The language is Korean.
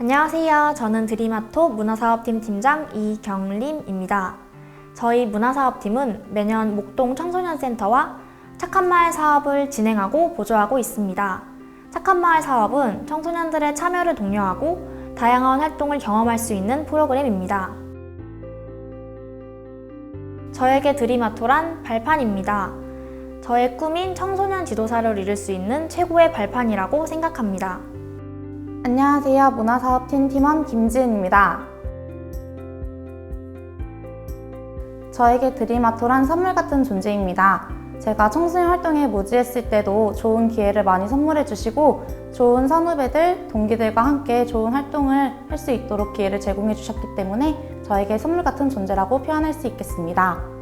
안녕하세요. 저는 드리마토 문화사업팀 팀장 이경림입니다. 저희 문화사업팀은 매년 목동 청소년센터와 착한 마을 사업을 진행하고 보조하고 있습니다. 착한 마을 사업은 청소년들의 참여를 독려하고 다양한 활동을 경험할 수 있는 프로그램입니다. 저에게 드리마토란 발판입니다. 저의 꿈인 청소년 지도사를 이룰 수 있는 최고의 발판이라고 생각합니다. 안녕하세요. 문화사업팀 팀원 김지은입니다. 저에게 드리마토란 선물 같은 존재입니다. 제가 청소년 활동에 무지했을 때도 좋은 기회를 많이 선물해 주시고 좋은 선후배들, 동기들과 함께 좋은 활동을 할 수 있도록 기회를 제공해 주셨기 때문에 저에게 선물 같은 존재라고 표현할 수 있겠습니다.